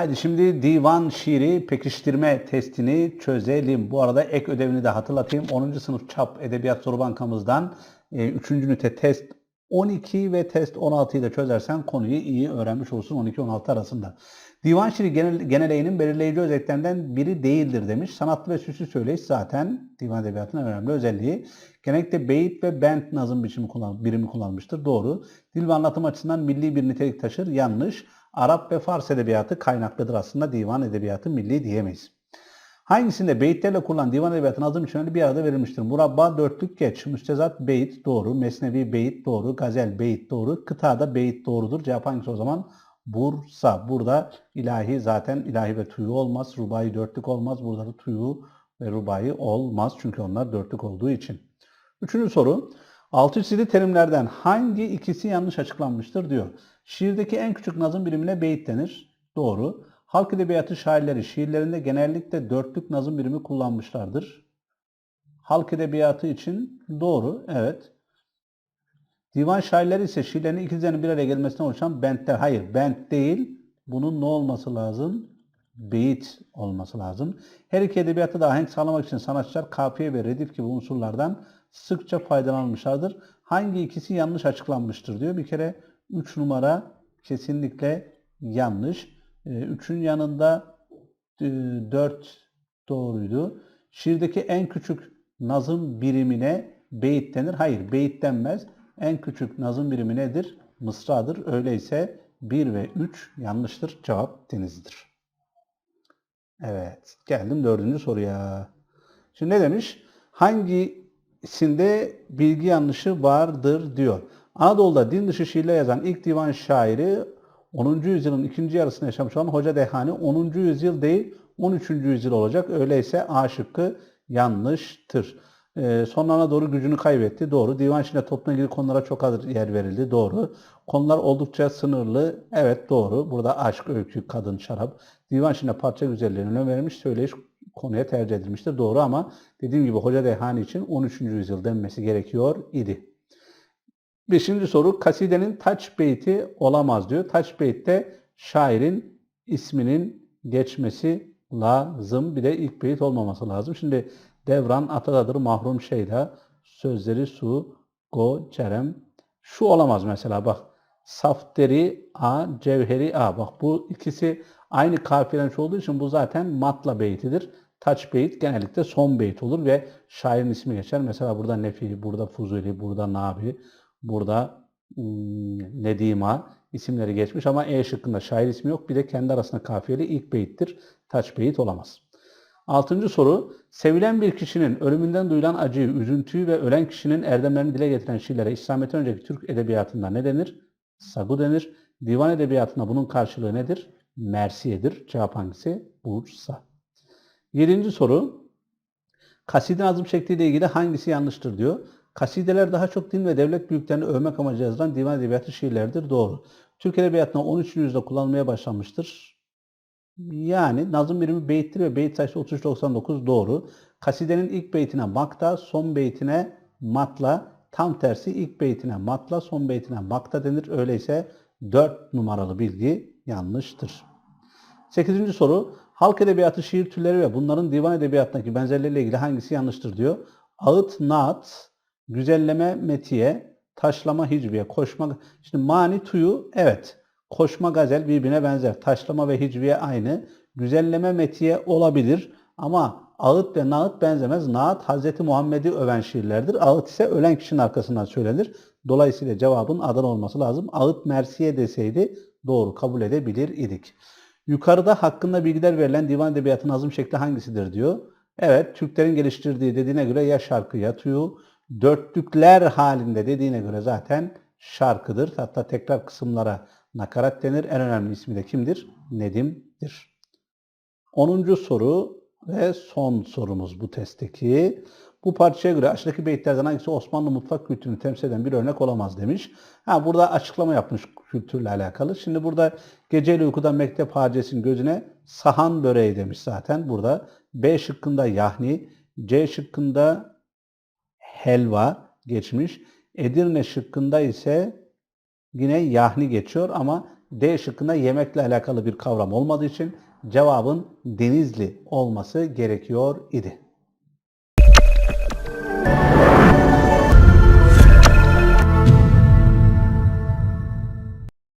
Haydi şimdi divan şiiri pekiştirme testini çözelim. Bu arada ek ödevini de hatırlatayım. 10. sınıf çap edebiyat soru bankamızdan 3. ünite test 12 ve test 16'yı da çözersen konuyu iyi öğrenmiş olursun 12-16 arasında. Divan şiiri genel, geneleğinin belirleyici özelliklerinden biri değildir demiş. Sanatlı ve süslü söyleyiş zaten divan edebiyatının önemli özelliği. Genellikle beyit ve bent nazım biçimi kullan, birimi kullanmıştır. Doğru. Dil ve anlatım açısından milli bir nitelik taşır. Yanlış. Arap ve Fars edebiyatı kaynaklıdır aslında divan edebiyatı milli diyemeyiz. Hangisinde beyitlerle kurulan divan edebiyatı nazım biçimleri bir arada verilmiştir? Murabba dörtlük geç, müstezat beyit doğru, mesnevi beyit doğru, gazel beyit doğru, kıtada beyit doğrudur. Cevap hangisi o zaman? Bursa. Burada ilahi zaten ilahi ve tuyu olmaz. Rubai dörtlük olmaz. Burada da tuyu ve rubai olmaz. Çünkü onlar dörtlük olduğu için. Üçüncü soru. Altı çizili terimlerden hangi ikisi yanlış açıklanmıştır diyor. Şiirdeki en küçük nazım birimine beyit denir. Doğru. Halk edebiyatı şairleri şiirlerinde genellikle dörtlük nazım birimi kullanmışlardır. Halk edebiyatı için doğru, evet. Divan şairleri ise şiirlerin ikizlerinin bir araya gelmesinden oluşan bentler. Hayır, bent değil. Bunun ne olması lazım? Beyit olması lazım. Her iki edebiyatta da ahenk sağlamak için sanatçılar kafiye ve redif gibi unsurlardan sıkça faydalanmışlardır. Hangi ikisi yanlış açıklanmıştır diyor. Bir kere 3 numara kesinlikle yanlış. 3'ün yanında 4 doğruydu. Şiirdeki en küçük nazım birimine beyit denir. Hayır, beyit denmez. En küçük nazım birimi nedir? Mısradır. Öyleyse 1 ve 3 yanlıştır. Cevap denizdir. Evet, geldim dördüncü soruya. Şimdi ne demiş? Hangisinde bilgi yanlışı vardır diyor. Anadolu'da din dışı şiirle yazan ilk divan şairi 10. yüzyılın ikinci yarısında yaşamış olan Hoca Dehani 10. yüzyıl değil 13. yüzyıl olacak. Öyleyse A şıkkı yanlıştır. Ee, sonlarına doğru gücünü kaybetti. Doğru. Divan şiirine toplumla ilgili konulara çok az yer verildi. Doğru. Konular oldukça sınırlı. Evet doğru. Burada aşk, öykü, kadın, şarap. Divan şiirine parça güzelliğine önem verilmiş. Söyleyiş konuya tercih edilmiştir. Doğru ama dediğim gibi Hoca Dehani için 13. yüzyıl denmesi gerekiyor idi. Beşinci soru kasidenin taç beyti olamaz diyor. Taç beytte şairin isminin geçmesi lazım. Bir de ilk beyit olmaması lazım. Şimdi devran atadadır mahrum şeyda sözleri su go cerem şu olamaz mesela bak safteri a cevheri a bak bu ikisi aynı kafiyelenmiş olduğu için bu zaten matla beytidir. Taç beyit genellikle son beyit olur ve şairin ismi geçer. Mesela burada Nefi, burada Fuzuli, burada Nabi, Burada Nedima isimleri geçmiş ama E şıkkında şair ismi yok. Bir de kendi arasında kafiyeli ilk beyittir. Taç beyit olamaz. Altıncı soru. Sevilen bir kişinin ölümünden duyulan acıyı, üzüntüyü ve ölen kişinin erdemlerini dile getiren şiirlere İslamiyet'ten önceki Türk edebiyatında ne denir? Sagu denir. Divan edebiyatında bunun karşılığı nedir? Mersiyedir. Cevap hangisi? Bursa. Yedinci soru. Kaside nazım şekliyle ilgili hangisi yanlıştır diyor. Kasideler daha çok din ve devlet büyüklerini övmek amacıyla yazılan divan edebiyatı şiirlerdir. Doğru. Türk edebiyatında 13. yüzyılda kullanılmaya başlanmıştır. Yani nazım birimi beyittir ve beyit sayısı 3399 doğru. Kasidenin ilk beytine makta, son beytine matla, tam tersi ilk beytine matla, son beytine makta denir. Öyleyse 4 numaralı bilgi yanlıştır. 8. soru. Halk edebiyatı şiir türleri ve bunların divan edebiyatındaki benzerleriyle ilgili hangisi yanlıştır diyor. Ağıt, naat, güzelleme metiye, taşlama hicviye, koşma... Şimdi mani tuyu evet. Koşma gazel birbirine benzer. Taşlama ve hicviye aynı. Güzelleme metiye olabilir ama ağıt ve naat benzemez. Naat Hz. Muhammed'i öven şiirlerdir. Ağıt ise ölen kişinin arkasından söylenir. Dolayısıyla cevabın adan olması lazım. Ağıt Mersiye deseydi doğru kabul edebilir idik. Yukarıda hakkında bilgiler verilen divan edebiyatı nazım şekli hangisidir diyor. Evet, Türklerin geliştirdiği dediğine göre ya şarkı ya tuyu, dörtlükler halinde dediğine göre zaten şarkıdır. Hatta tekrar kısımlara nakarat denir. En önemli ismi de kimdir? Nedim'dir. 10. soru ve son sorumuz bu testteki. Bu parçaya göre aşağıdaki beyitlerden hangisi Osmanlı mutfak kültürünü temsil eden bir örnek olamaz demiş. Ha, burada açıklama yapmış kültürle alakalı. Şimdi burada geceyle uykuda mektep hacesinin gözüne sahan böreği demiş zaten burada. B şıkkında yahni, C şıkkında helva geçmiş. Edirne şıkkında ise yine yahni geçiyor ama D şıkkında yemekle alakalı bir kavram olmadığı için cevabın Denizli olması gerekiyor idi.